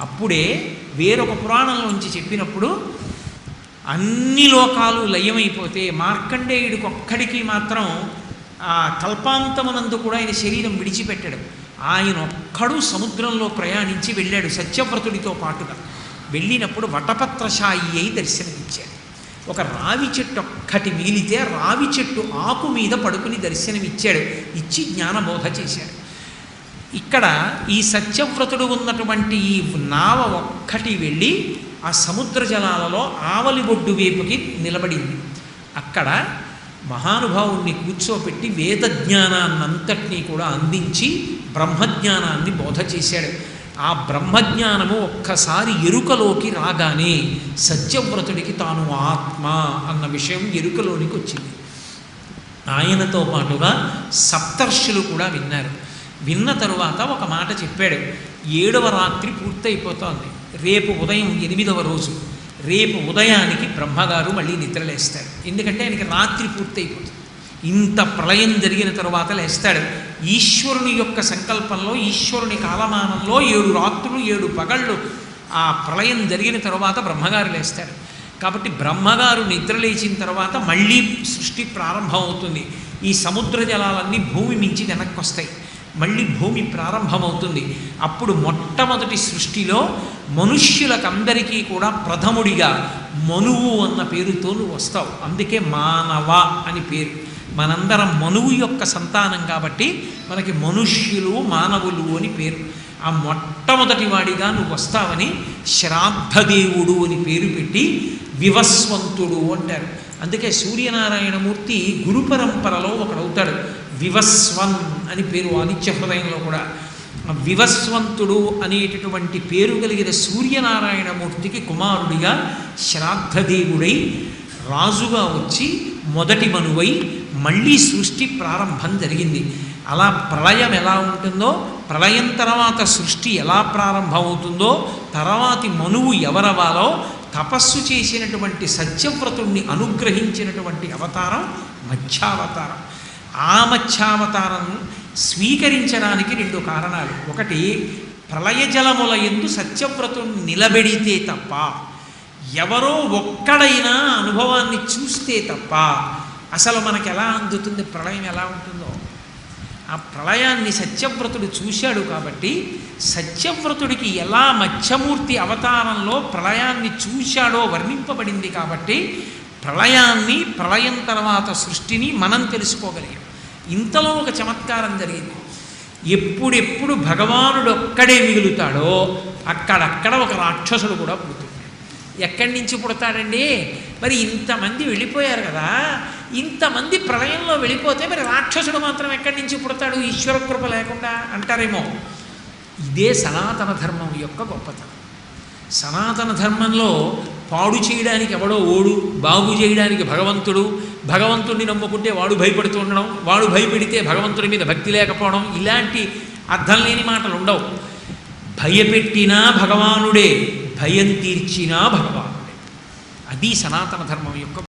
అప్పుడే వేరొక పురాణంలోంచి చెప్పినప్పుడు అన్ని లోకాలు లయమైపోతే మార్కండేయుడికి ఒక్కడికి మాత్రం ఆ కల్పాంతమునందు కూడా ఆయన శరీరం విడిచిపెట్టాడు. ఆయన ఒక్కడు సముద్రంలో ప్రయాణించి వెళ్ళాడు సత్యవ్రతుడితో పాటుగా. వెళ్ళినప్పుడు వటపత్రశాయి అయి దర్శనమిచ్చాడు. ఒక రావి చెట్టు ఒక్కటి మిగిలితే రావి చెట్టు ఆకు మీద పడుకుని దర్శనమిచ్చాడు. ఇచ్చి జ్ఞానబోధ చేశాడు. ఇక్కడ ఈ సత్యవ్రతుడు ఉన్నటువంటి ఈ నావ ఒక్కటి వెళ్ళి ఆ సముద్ర జలాలలో ఆవలి బొడ్డు వైపుకి నిలబడింది. అక్కడ మహానుభావుణ్ణి కూర్చోపెట్టి వేద జ్ఞానాన్నంతటినీ కూడా అందించి బ్రహ్మజ్ఞానాన్ని బోధ చేశాడు. ఆ బ్రహ్మజ్ఞానము ఒక్కసారి ఎరుకలోకి రాగానే సత్యవ్రతుడికి తాను ఆత్మ అన్న విషయం ఎరుకలోనికి వచ్చింది. ఆయనతో పాటుగా సప్తర్షులు కూడా విన్నారు. విన్న తరువాత ఒక మాట చెప్పాడు. ఏడవ రాత్రి పూర్తయిపోతోంది. రేపు ఉదయం ఎనిమిదవ రోజు. రేపు ఉదయానికి బ్రహ్మగారు మళ్ళీ నిద్రలేస్తాడు ఎందుకంటే ఆయనకి రాత్రి పూర్తయిపోతుంది. ఇంత ప్రళయం జరిగిన తరువాత లేస్తాడు. ఈశ్వరుని యొక్క సంకల్పంలో ఈశ్వరుని కాలమానంలో ఏడు రాత్రులు ఏడు పగళ్ళు ఆ ప్రళయం జరిగిన తరువాత బ్రహ్మగారు లేస్తాడు కాబట్టి బ్రహ్మగారు నిద్రలేచిన తర్వాత మళ్ళీ సృష్టి ప్రారంభమవుతుంది. ఈ సముద్ర జలాలన్నీ భూమి మించి వెనక్కి వస్తాయి మళ్ళీ భూమి ప్రారంభమవుతుంది. అప్పుడు మొట్టమొదటి సృష్టిలో మనుష్యులకందరికీ కూడా ప్రథముడిగా మనువు అన్న పేరుతో నువ్వు వస్తావు. అందుకే మానవ అని పేరు. మనందరం మనువు యొక్క సంతానం కాబట్టి మనకి మనుష్యులు మానవులు అని పేరు. ఆ మొట్టమొదటి వాడిగా నువ్వు వస్తావని శ్రాద్ధదేవుడు అని పేరు పెట్టి వివస్వంతుడు అంటారు. అందుకే సూర్యనారాయణమూర్తి గురు పరంపరలో ఒకడవుతాడు వివస్వన్ అని పేరు ఆదిత్య హృదయంలో కూడా. వివస్వంతుడు అనేటటువంటి పేరు కలిగిన సూర్యనారాయణమూర్తికి కుమారుడిగా శ్రాద్ధదేవుడై రాజుగా వచ్చి మొదటి మనువై మళ్ళీ సృష్టి ప్రారంభం జరిగింది. అలా ప్రళయం ఎలా ఉంటుందో ప్రళయం తర్వాత సృష్టి ఎలా ప్రారంభమవుతుందో తర్వాతి మనువు ఎవరవాలో తపస్సు చేసినటువంటి సత్యవ్రతుణ్ణి అనుగ్రహించినటువంటి అవతారం మధ్యావతారం. ఆ స్వీకరించడానికి రెండు కారణాలు. ఒకటి ప్రళయ జలముల ఎందు సత్యవ్రతుడు నిలబెడితే తప్ప ఎవరో ఒక్కడైనా అనుభవాన్ని చూస్తే తప్ప అసలు మనకు ఎలా అందుతుంది ప్రళయం ఎలా ఉంటుందో? ఆ ప్రళయాన్ని సత్యవ్రతుడు చూశాడు కాబట్టి సత్యవ్రతుడికి ఎలా మత్స్యమూర్తి అవతారంలో ప్రళయాన్ని చూశాడో వర్ణింపబడింది కాబట్టి ప్రళయాన్ని ప్రళయం తర్వాత సృష్టిని మనం తెలుసుకోగలిగాం. ఇంతలో ఒక చమత్కారం జరిగింది. ఎప్పుడెప్పుడు భగవానుడు ఒక్కడే మిగులుతాడో అక్కడక్కడ ఒక రాక్షసుడు కూడా పుడుతుంది ఎక్కడి నుంచి పుడతాడండి? మరి ఇంతమంది వెళ్ళిపోయారు కదా. ఇంతమంది ప్రళయంలో వెళ్ళిపోతే మరి రాక్షసుడు మాత్రం ఎక్కడి నుంచి పుడతాడు? ఈశ్వర కృప లేకుండా అంటారేమో. ఇదే సనాతన ధర్మం యొక్క గొప్పతనం. సనాతన ధర్మంలో పాడు చేయడానికి ఎవడో ఓడు బాగు చేయడానికి భగవంతుడు భగవంతుణ్ణి నమ్ముకుంటే వాడు భయపడుతూ ఉండడం వాడు భయపెడితే భగవంతుడి మీద భక్తి లేకపోవడం ఇలాంటి అర్థం లేని మాటలు ఉండవు. భయపెట్టినా భగవానుడే భయం తీర్చినా భగవానుడే. అది సనాతన ధర్మం యొక్క